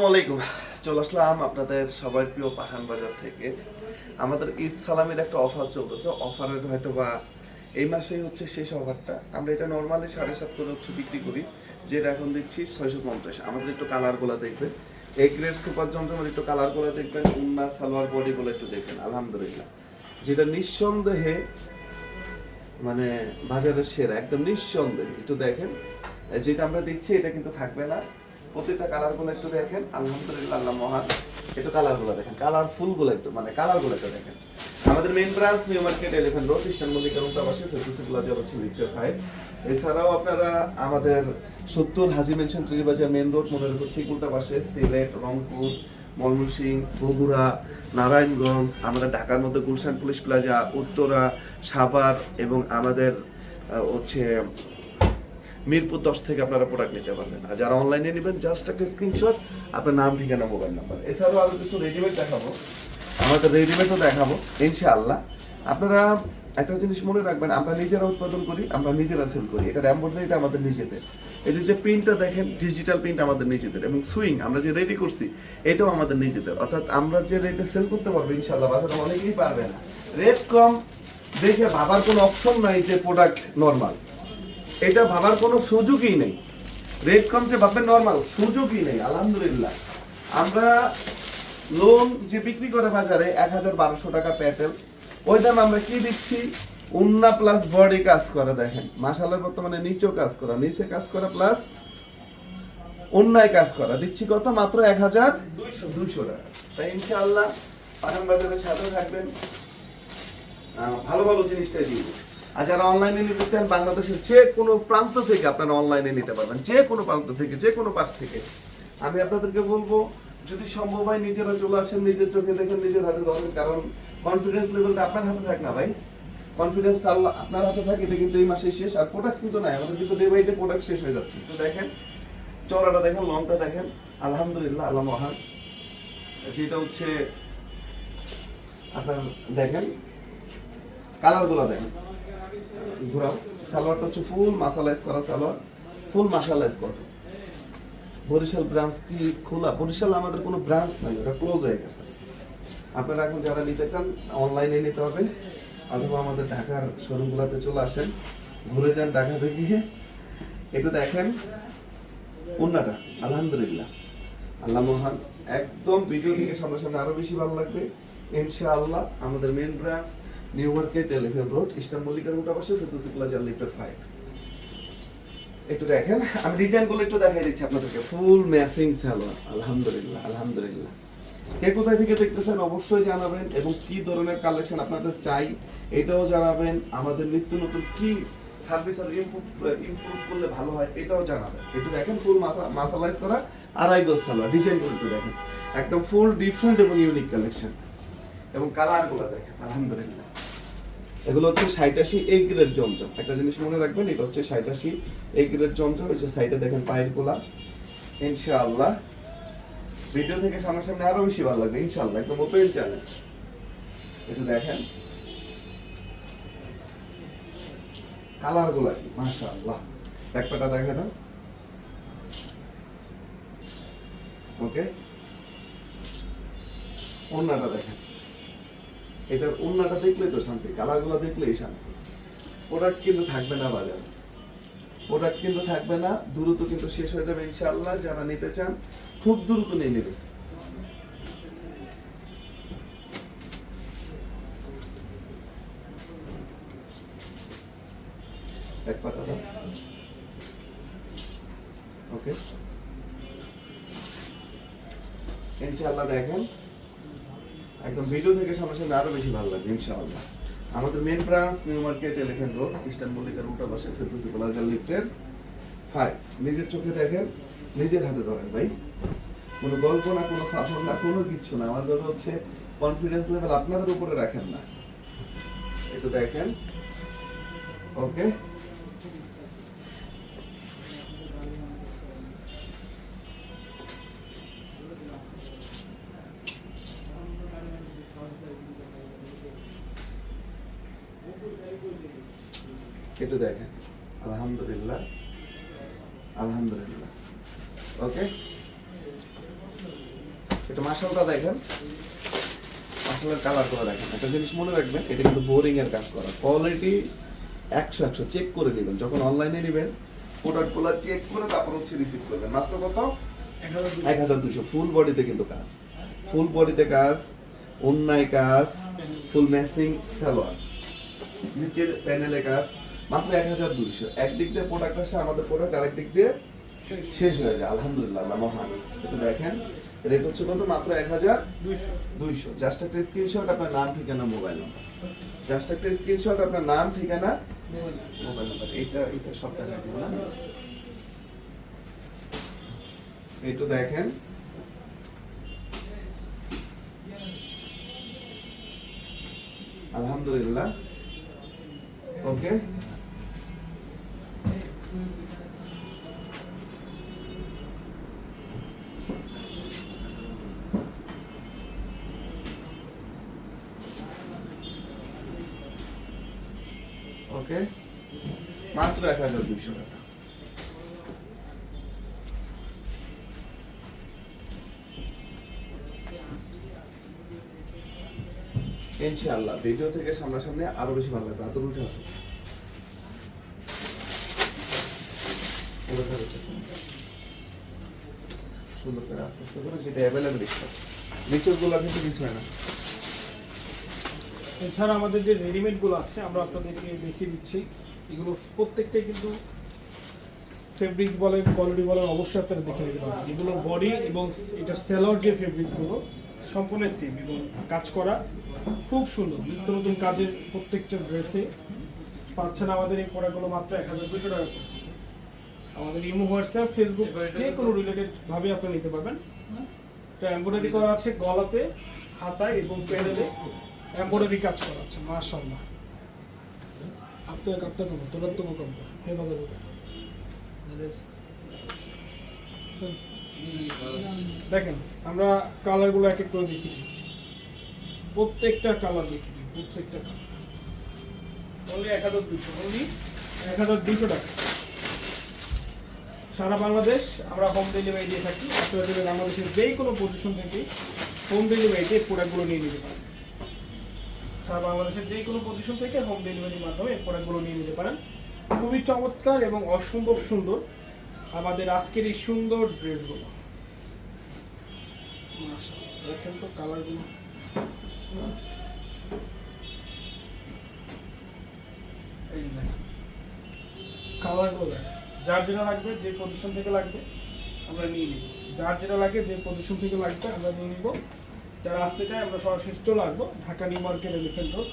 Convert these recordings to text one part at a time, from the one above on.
আসসালামাইকুম চলে আসলাম আপনাদের সবার প্রিয় পাঠান বাজার থেকে। আমাদের ঈদ সালামের একটা অফার চলতেছে। অফারের হয়তো বা এই মাসেই হচ্ছে শেষ অফারটা আমরা এটা নর্মালি সাড়ে সাত করে হচ্ছে বিক্রি করি। যেটা এখন দিচ্ছি ছয়শো পঞ্চাশ। আমাদের একটু কালারগুলো দেখবেন। এই গ্রেড সুপার যন্ত্রের একটু কালারগুলো দেখবেন। উন্না সালোয়ার বডিগুলো একটু দেখবেন। আলহামদুলিল্লাহ। যেটা নিঃসন্দেহে মানে বাজারের সেরা, একদম নিঃসন্দেহে। একটু দেখেন। যেটা আমরা দিচ্ছি, এটা কিন্তু থাকবে না। প্রত্যেকটা কালারগুলো একটু দেখেন, আলহামদুলিল্লাহ মহান। একটু কালারগুলো দেখেন কালারফুলগুলো একটু মানে কালারগুলো একটু দেখেন। আমাদের main branch New Market Elephant Road Eastern মল্লিকার উল্টাপাশে ফেসবুক প্লাজা হচ্ছে লিফটার ফাইভ এছাড়াও আপনারা আমাদের সত্তর Haji mansion Teribazar main road মনে রাখুন ঠিক উল্টা সিলেট, রংপুর ময়মনসিংহ বগুড়া, নারায়ণগঞ্জ, আমাদের ঢাকার মধ্যে গুলশান পুলিশ প্লাজা, উত্তরা, সাভার এবং আমাদের হচ্ছে মিরপুর দশ থেকে আপনারা প্রোডাক্ট নিতে পারবেন। আর যারা অনলাইনে নেবেন জাস্ট একটা স্ক্রিনশট আপনার নাম, ঠিকানা মোবাইল নাম্বার এছাড়াও আরও কিছু রেডিমেড দেখাবো। আমাদের রেডিমেডও দেখাবো, ইনশাআল্লাহ। আপনারা একটা জিনিস মনে রাখবেন, আমরা নিজেরা উৎপাদন করি, আমরা নিজেরা সেল করি। এটা এমব্রয়ডারিটা আমাদের নিজেদের। এই যে প্রিন্টটা দেখেন ডিজিটাল প্রিন্ট আমাদের নিজেদের। এবং সুইং আমরা যে রেডি করছি, এটাও আমাদের নিজেদের। অর্থাৎ আমরা যে রেটে সেল করতে পারব ইনশাল্লাহ বাজারে অনেকেই পারবে না। রেট কম দেখে ভাবার কোনো অপশন নাই যে প্রোডাক্ট নর্মাল এটা ভাবার কোনো সুযোগই নেই। রেট কম যে ভাববেন নর্মাল সুযোগই নেই, আলহামদুলিল্লাহ। আমরা লোন যে বিক্রি করে বাজারে এক হাজার বারোশো টাকা প্যাটেল ওই দাম আমরা কি দিচ্ছি? উন্না প্লাস বডি কাজ করা, দেখেন। মাসালের বর্তমানে নিচেও কাজ করা, নিচে কাজ করা প্লাস অন্যায় কাজ করা। দিচ্ছি কত? মাত্র এক হাজার দুইশো টাকা। তাই ইনশাআল্লাহ পাঠান বাজারের সাথে থাকবেন ভালো ভালো জিনিসটাই দিব। আর যারা অনলাইনে নিতে চান, বাংলাদেশের যে কোনো প্রান্ত থেকে আপনারা অনলাইনে নিতে পারবেন। যে কোনো প্রান্ত থেকে, যে কোনো পাশ থেকে। আমি আপনাদেরকে বলব, যদি সম্ভব হয় নিজেরা চলে আসেন, নিজের চোখে দেখেন, নিজের হাতে ধরেন, কারণ কনফিডেন্স লেভেলটা আপনার হাতে থাক না ভাই। কনফিডেন্সটা আল্লাহ আপনার হাতে থাকে, এটা কিন্তু এই মাসে শেষ। আর প্রোডাক্ট কিন্তু নাই, আমাদের কিন্তু ডে বাই ডে প্রোডাক্ট শেষ হয়ে যাচ্ছে। তো দেখেন চড়াটা দেখেন লংটা দেখেন, আলহামদুলিল্লাহ, আল্লাহ মহান। যেটা হচ্ছে, আপনার দেখেন কালারগুলো দেখেন। ঘোরাও। সালোয়ারটা হচ্ছে ফুল মাসালাইজ করা সালোয়ার ফুল মাসালাইজ করা। বরিশাল ব্রাঞ্চ কি খোলা? বরিশাল আমাদের কোনো ব্রাঞ্চ নাই, ওটা ক্লোজ হয়ে গেছে। আপনারা এখন যারা নিতে চান অনলাইনে নিতে হবে, অথবা আমাদের ঢাকার শোরুমগুলোতে চলে আসেন। ঘুরে যান ঢাকাতে গিয়ে এটা দেখেন, উন্নাটা, আলহামদুলিল্লাহ। আল্লাহ মহান, একদম ভিডিও থেকে সামনাসামনি আরও বেশি ভালো লাগবে। ইনশাআল্লাহ, আমাদের main branch New Market Elephant Road Eastern মল্লিকার উল্টা পাশে ফেতুসি প্লাজা লিফটার ফাইভ একটু দেখেন, আমি ডিজাইনগুলো একটু দেখাই দিচ্ছি আপনাদেরকে। ফুল ম্যাচিং সালোয়ার আলহামদুলিল্লাহ আলহামদুলিল্লাহ। কে কোথায় থেকে দেখতেছেন অবশ্যই জানাবেন এবং কি ধরনের কালেকশন আপনাদের চাই, এটাও জানাবেন। আমাদের নিত্য নতুন কি সার্ভিস আর ইমপ্রুভ ইমপ্রুভ করলে ভালো হয়, এটাও জানাবেন। একটু দেখেন ফুল মাসালাইজ করা আড়াই গজ সালোয়ার ডিজাইনগুলো একটু দেখেন। একদম ফুল ডিফারেন্ট এবং ইউনিক কালেকশন এবং কালারগুলো দেখেন, আলহামদুলিল্লাহ। এগুলো হচ্ছে সাইটাশি এ গ্রেড জমজম। একটা জিনিস মনে রাখবেন, এটা হচ্ছে সাইটাশি এ গ্রেড জমজম, এই যে সাইডে দেখেন পায়ের গোলা ইনশাআল্লাহ। ভিডিও থেকে সামনাসামনি আরও বেশি ভালো লাগবে, ইনশাআল্লাহ, একদম ওপেন চ্যালেঞ্জ একটু দেখেন। কালারগুলা মাশাআল্লাহ। ব্যাকপাটা দেখে দাও। ওকে। ওন্নাটা দেখেন। এটার ওন্নাটা দেখলে তো শান্তি, কালারগুলো দেখলেই শান্তি। প্রোডাক্ট কিন্তু থাকবে না বাজারে। প্রোডাক্ট কিন্তু থাকবে না, দ্রুত কিন্তু শেষ হয়ে যাবে ইনশাআল্লাহ, যারা নিতে চান, খুব দ্রুত নিয়ে নেবে। এক ওকে ইনশাআল্লাহ দেখেন। একদম ভিডিও থেকে সামনে আরও বেশি ভালো লাগবে, ইনশাআল্লাহ। আমাদের main branch New Market Elephant Road Eastern মল্লিকার উল্টা পাশে ফেরদৌসি প্লাজা লিফটের ফাইভ নিজের চোখে দেখেন, নিজের হাতে ধরেন ভাই। কোনো গল্প না, কোনো ফাফর না, কোনো কিচ্ছু না। আমার কথা হচ্ছে কনফিডেন্স লেভেল আপনাদের উপরে রাখেন না। একটু দেখেন। ওকে একটু দেখেন। আলহামদুলিল্লাহ। আলহামদুলিল্লাহ। ওকে এটা মাসালটা দেখেন। মাসালের কালার করে দেখেন। একটা জিনিস মনে রাখবেন এটা কিন্তু বোরিং এর কাজ করা। কোয়ালিটি একশো একশো চেক করে নেবেন। যখন অনলাইনে নেবেন প্রোডাক্টগুলো চেক করে তারপর হচ্ছে রিসিভ করবেন। মাত্র কত? এক হাজার দুশো ফুল বডিতে কিন্তু কাজ। ফুল বডিতে কাজ অন্যায় কাজ ফুল ম্যাচিং সালোয়ার নিচের প্যানেলে কাজ মাত্র এক হাজার দুইশো। একদিক দিয়ে প্রোডাক্ট আসে আমাদের প্রোডাক্ট আরেক দিক দিয়ে শেষ। হয়ে যায়। আলহামদুলিল্লাহ আল্লাহ মহান। একটু দেখেন রেট হচ্ছে কত? মাত্র এক হাজার দুইশো। জাস্ট একটা স্ক্রিনশট আপনার নাম ঠিকানা মোবাইল নাম্বার জাস্ট একটা স্ক্রিনশট আপনার নাম ঠিকানা মোবাইল নাম্বার এটা এটা সব দেখা না। একটু দেখেন। আলহামদুলিল্লাহ। ওকে ওকে? মাত্র এক হাজার দুইশো টাকা। ইনশাআল্লাহ, ভিডিও থেকে সামনাসামনি আরও বেশি ভালো লাগবে। আদর উঠে আসুন সুন্দর করে আস্তে আস্তে করে যেটা অ্যাভেলেবেল নিচেরগুলো কিন্তু কিছু হয় না। এছাড়া আমাদের যে রেডিমেডগুলো আছে, আমরা আপনাদেরকে দেখিয়ে দিচ্ছি। এগুলো প্রত্যেকটাই কিন্তু ফেব্রিক্স বলেন কোয়ালিটি বলেন, অবশ্যই আপনারা দেখে নিতে পারবেন। এগুলোর বডি এবং এটার সেলর যে ফেব্রিকগুলো সম্পূর্ণ সেম এবং কাজ করা খুব সুন্দর। নিত্য নতুন কাজের প্রত্যেকটা ড্রেসে পাচ্ছেন আমাদের এই প্রোডাক্টগুলো মাত্র এক হাজার দুশো টাকা আমাদের ইমো, হোয়াটসঅ্যাপ ফেসবুক যে কোনো রিলেটেড ভাবে আপনারা নিতে পারবেন। এটা এমব্রয়ডারি করা আছে গলাতে, হাতায় এবং প্যানেলে। হ্যাঁ, এমব্রয়ডারি কাজ করা আছে মাশাআল্লাহ। আপনি কাপটা কম তোলার তো কম হে বাবা দেখেন আমরা কালারগুলো এক এক করে দেখি প্রত্যেকটা কালার দেখিয়ে দিই প্রত্যেকটা কালার। এক হাজার দুশো অনলি এক হাজার দুশো টাকা। সারা বাংলাদেশ আমরা হোম ডেলিভারি দিয়ে থাকি বাংলাদেশের যে কোনো পজিশন থেকে হোম ডেলিভারিতে প্রোডাক্টগুলো নিয়ে নিতে পারি সারা বাংলাদেশের যে কোনো পজিশন থেকে হোম ডেলিভারির মাধ্যমে এই প্রোডাক্টগুলো নিয়ে নিতে পারেন। খুবই চমৎকার এবং অসম্ভব সুন্দর আমাদের আজকের এই সুন্দর ড্রেসগুলো দেখেন তো কালারগুলো এই কালারগুলো যার যেটা লাগবে, যে পজিশন থেকে লাগবে, আমরা নিয়ে নিব। যার যেটা লাগে, যে পজিশন থেকে লাগবে, আমরা নিয়ে নিব। যারা আসতে চায়, আমরা সরাসরি চলে আসব। Dhaka New Market Elephant Road,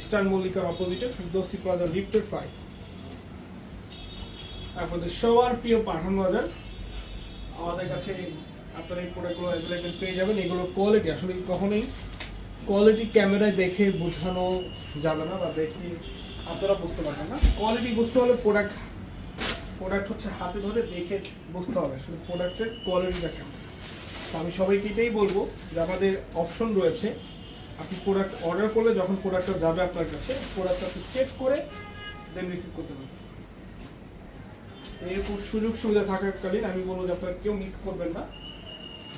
Eastern মল্লিকার অপোজিটে, ফিরদৌসি প্লাজা লিফটের ফাইভ আপনাদের সবার প্রিয় পাঠান বাজার। আমাদের কাছে আপনারা এই প্রোডাক্টগুলো অ্যাভেলেবেল পেয়ে যাবেন। এগুলোর কোয়ালিটি আসলে কখনোই কোয়ালিটি ক্যামেরায় দেখে বোঝানো যাবে না বা দেখে আপনারা বুঝতে পারবেন না। কোয়ালিটি বুঝতে হলে প্রোডাক্ট প্রোডাক্ট হচ্ছে হাতে ধরে দেখে বুঝতে হবে। আসলে প্রোডাক্টের কোয়ালিটিটা কেমন? আমি সবাইকে এটাই বলব যে আমাদের অপশন রয়েছে। আপনি প্রোডাক্ট অর্ডার করলে যখন প্রোডাক্টটা যাবে আপনার কাছে প্রোডাক্টটা আপনি চেক করে দেন রিসিভ করতে পারবেন। এরকম সুযোগ সুবিধা থাকাকালীন আমি বলব যে আপনারা কেউ মিস করবেন না।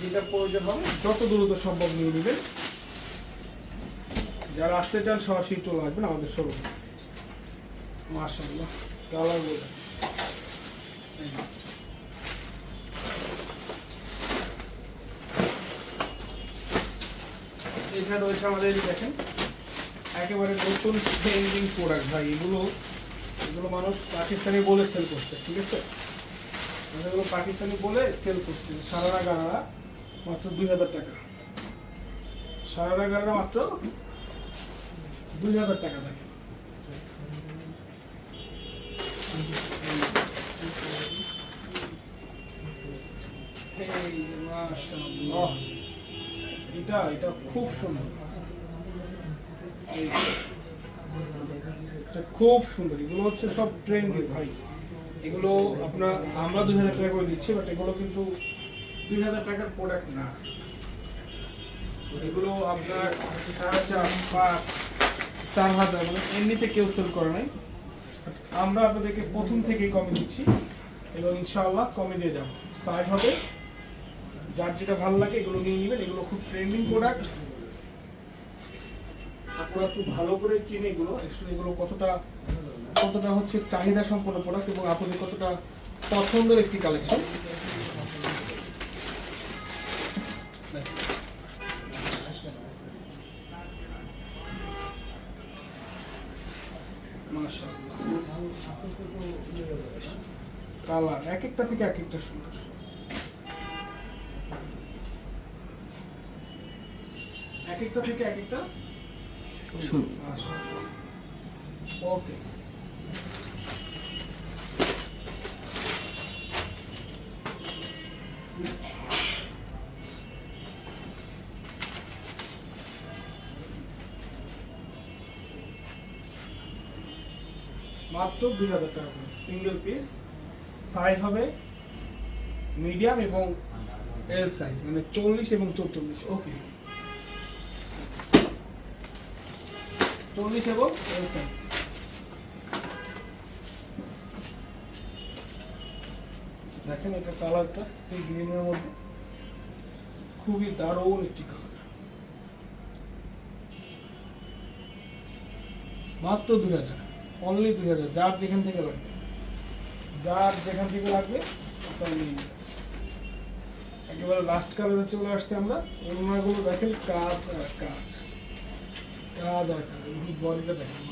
যেটা প্রয়োজন হবে যত দ্রুত সম্ভব নিয়ে নেবেন। যারা আসতে চান সরাসরি চলে আসবেন আমাদের শোরুম মাশাআল্লাহ কালার বলে এখানে রয়েছে আমাদের দেখেন, একেবারে নতুন ট্রেন্ডিং প্রোডাক্ট ভাই, এগুলো এগুলো মানুষ পাকিস্তানি বলে সেল করছে, ঠিক আছে? মানে এগুলো পাকিস্তানি বলে সেল করছে সারারা গাড়া মাত্র দুই হাজার টাকা। সারারা গাড়া মাত্র দুই হাজার টাকা, দেখেন। এই মাশাআল্লাহ। এটা এটা খুব সুন্দর। এটা খুব সুন্দর। এগুলো হচ্ছে সব ট্রেন্ডি ভাই। এগুলো আপনার, আমরা দুই হাজার টাকা করে দিচ্ছি বাট এগুলো কিন্তু দুই হাজার টাকার প্রোডাক্ট না। এগুলো আপনার সাড়ে চার, পাঁচ, চার হাজার মানে এর নিচে কেউ সেল করে নাই। আমরা আপনাদেরকে প্রথম থেকেই কমে দিচ্ছি। এবং ইনশাআল্লাহ কমে দিয়ে যাব। সাইজ হবে যার যেটা ভালো লাগে এগুলো নিয়ে নেবেন, এগুলো খুব ট্রেন্ডিং প্রোডাক্ট আপনারা খুব ভালো করে চিনে এগুলো। এগুলো কতটা কতটা হচ্ছে চাহিদা সম্পন্ন প্রোডাক্ট এবং আপনাদের কতটা পছন্দের একটি কালেকশন কালার, এক একটা থেকে এক একটা সুন্দর। এক একটা থেকে এক একটা? ওকে। মাত্র দুই হাজার টাকা সিঙ্গেল পিস সাইজ হবে মিডিয়াম এবং এল সাইজ মানে চল্লিশ এবং চৌচল্লিশ ওকে চল্লিশ এবং এল সাইজ দেখেন এটা কালারটা সি গ্রিনের মধ্যে। খুবই দারুণ একটি কালার মাত্র দুই হাজার অনলি দুই হাজার, যার যেখান থেকে লাগবে। যার যেখান থেকে লাগবে আপনারা নিয়ে। একেবারে লাস্ট কালারে চলে আসছে আমরা। ওনাগুলো দেখেন কাজ আর কাজ। কাজ আর কাজ। বডিটা দেখেন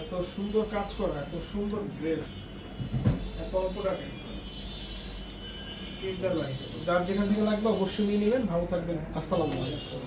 এত সুন্দর কাজ করা, এত সুন্দর ড্রেস এত অল্প চিন্তার যার যেখান থেকে লাগবে অবশ্যই নিয়ে নেবেন। ভালো থাকবেন। আসসালামু আলাইকুম।